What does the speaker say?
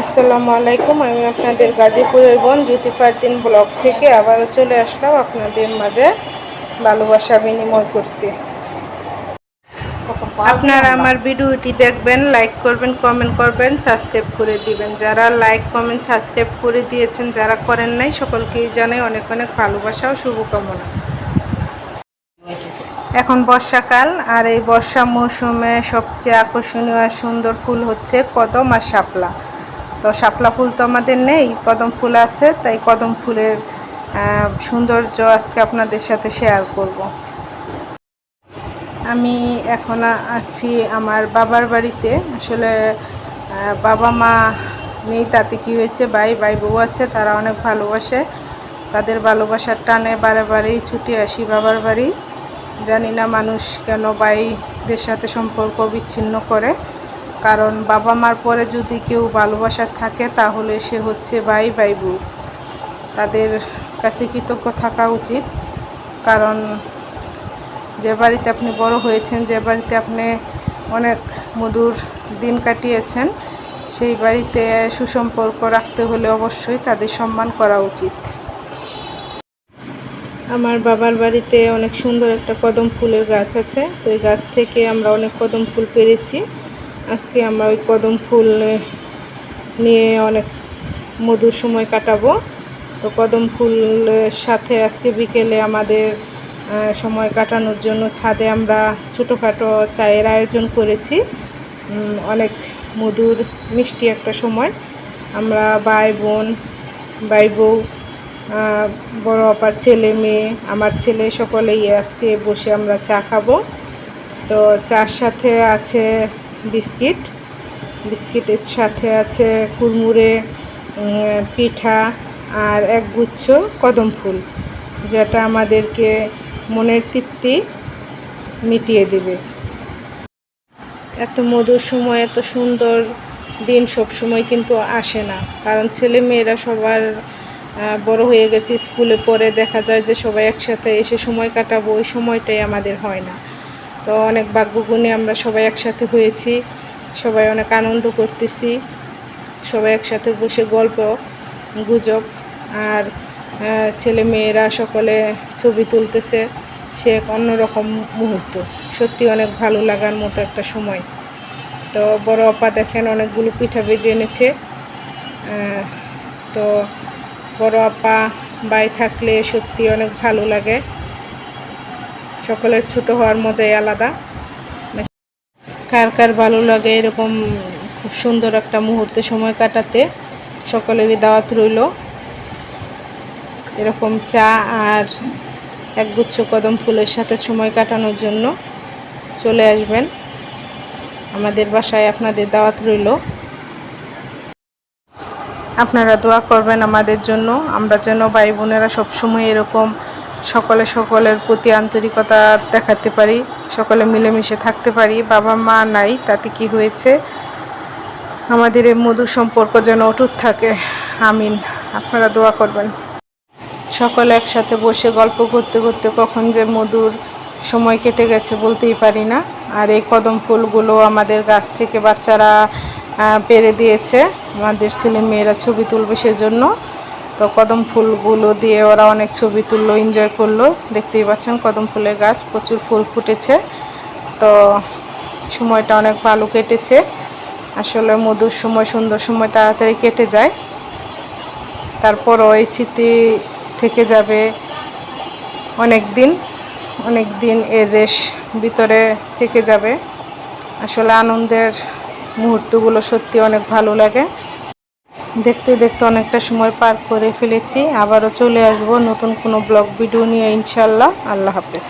আসসালামু আলাইকুম, আমি আপনাদের গাজীপুরের বোন জ্যোতি ফারদিন ব্লগ থেকে আবারও চলে আসলাম আপনাদের মাঝে ভালোবাসা বিনিময় করতে। আপনারা আমার ভিডিওটি দেখবেন লাইক করবেন কমেন্ট করবেন সাবস্ক্রাইব করে দিবেন। যারা লাইক কমেন্ট সাবস্ক্রাইব করে দিয়েছেন, যারা করেন নাই, সকলকেই জানাই অনেক অনেক ভালোবাসা ও শুভকামনা। এখন বর্ষাকাল, আর এই বর্ষা মৌসুমে সবচেয়ে আকর্ষণীয় আর সুন্দর ফুল হচ্ছে কদম আর শাপলা। তো শাপলা ফুল তো আমাদের নেই, কদম ফুল আছে, তাই কদম ফুলের সৌন্দর্য আজকে আপনাদের সাথে শেয়ার করব। আমি এখন আছি আমার বাবার বাড়িতে, আসলে বাবা মা নেই, তাতে কি হয়েছে, ভাই ভাই বউ আছে, তারা অনেক ভালোবাসে, তাদের ভালোবাসার টানে বারে বারেই ছুটে আসি বাবার বাড়ি। জানি না মানুষ কেন ভাইদের সাথে সম্পর্ক বিচ্ছিন্ন করে। কারণ বাবা মার পরে যদি কেউ ভালোবাসার থাকে, তাহলে সে হচ্ছে ভাই ভাই তাদের কাছে কৃতজ্ঞ থাকা উচিত। কারণ যে বাড়িতে আপনি বড় হয়েছেন, যে বাড়িতে আপনি অনেক মধুর দিন কাটিয়েছেন, সেই বাড়িতে সুসম্পর্ক রাখতে হলে অবশ্যই তাদের সম্মান করা উচিত। আমার বাবার বাড়িতে অনেক সুন্দর একটা কদম ফুলের গাছ আছে। তো এই গাছ থেকে আমরা অনেক কদম ফুল পেরেছি। আজকে আমরা ওই কদম ফুল নিয়ে অনেক মধুর সময় কাটাবো। তো কদম ফুলের সাথে আজকে বিকেলে আমাদের সময় কাটানোর জন্য ছাদে আমরা ছোটোখাটো চায়ের আয়োজন করেছি। অনেক মধুর, মিষ্টি একটা সময়। আমরা ভাই বোন, ভাই বউ বড় অপার ছেলে, মেয়ে, আমার ছেলে সকলেই আজকে বসে আমরা চা খাব। তো চার সাথে আছে বিস্কিট। বিস্কিটের সাথে আছে কুরমুরে পিঠা আর এক গুচ্ছ কদম ফুল, যেটা আমাদেরকে মনের তৃপ্তি মিটিয়ে দেবে। এত মধুর সময়, এত সুন্দর দিন সব সময় কিন্তু আসে না, কারণ ছেলে মেয়েরা সবার বড় হয়ে গেছে, স্কুলে পড়ে দেখা যায় যে সবাই একসাথে এসে সময় কাটাবো, ওই সময়টাই আমাদের হয় না। তো অনেক ভাগ্যগুণে আমরা সবাই একসাথে হয়েছি, সবাই অনেক আনন্দ করতেছি, সবাই একসাথে বসে গল্প, গুজব, আর ছেলে মেয়েরা সকলে ছবি তুলতেছে, সে এক অন্যরকম মুহূর্ত। সত্যি অনেক ভালো লাগার মতো একটা সময়। তো বড় অপা দেখেন অনেকগুলো পিঠা বেজে এনেছে। তো বড় আপা বাই থাকলে সত্যি অনেক ভালো লাগে। সকলের ছোট হওয়ার মজাই আলাদা। কার কার ভালো লাগে এরকম খুব সুন্দর একটা মুহূর্তে সময় কাটাতে, সকলেরই দাওয়াত রইল। এরকম চা আর একগুচ্ছ কদম ফুলের সাথে সময় কাটানোর জন্য চলে আসবেন। আমাদের বাসায় আপনাদের দাওয়াত রইল। আপনারা দোয়া করবেন আমাদের জন্য। আমরা যেন ভাই বোনেরা সবসময় এরকম সকলে সকলের প্রতি আন্তরিকতা দেখাতে পারি, সকলে মিলেমিশে থাকতে পারি। বাবা, মা নাই, তাতে কি হয়েছে? আমাদের এই মধুর সম্পর্ক যেন অটুট থাকে। আমিন। আপনারা দোয়া করবেন। সকলে একসাথে বসে গল্প করতে করতে কখন যে মধুর সময় কেটে গেছে বলতেই পারি না। আর এই কদম ফুলগুলো আমাদের গাছ থেকে বাচ্চারা পেরে দিয়েছে। আমাদের ছেলে মেয়েরা ছবি তুলবে সেজন্য। তো কদম ফুলগুলো দিয়ে ওরা অনেক ছবি তুললো এনজয় করল। দেখতেই পাচ্ছেন কদম ফুলের গাছ, প্রচুর ফুল ফুটেছে। তো সময়টা অনেক ভালো কেটেছে। আসলে মধুর সময়, সুন্দর সময় তাড়াতাড়ি কেটে যায়। তারপর ওই স্মৃতি থেকে যাবে অনেক দিন অনেক দিন এর রেশ ভিতরে থেকে যাবে। আসলে আনন্দের মুহূর্তগুলো সত্যি অনেক ভালো লাগে। দেখতে দেখতে অনেকটা সময় পার করে ফেলেছি। আবারও চলে আসব নতুন কোনো ব্লগ ভিডিও নিয়ে ইনশাল্লাহ আল্লাহ হাফেজ।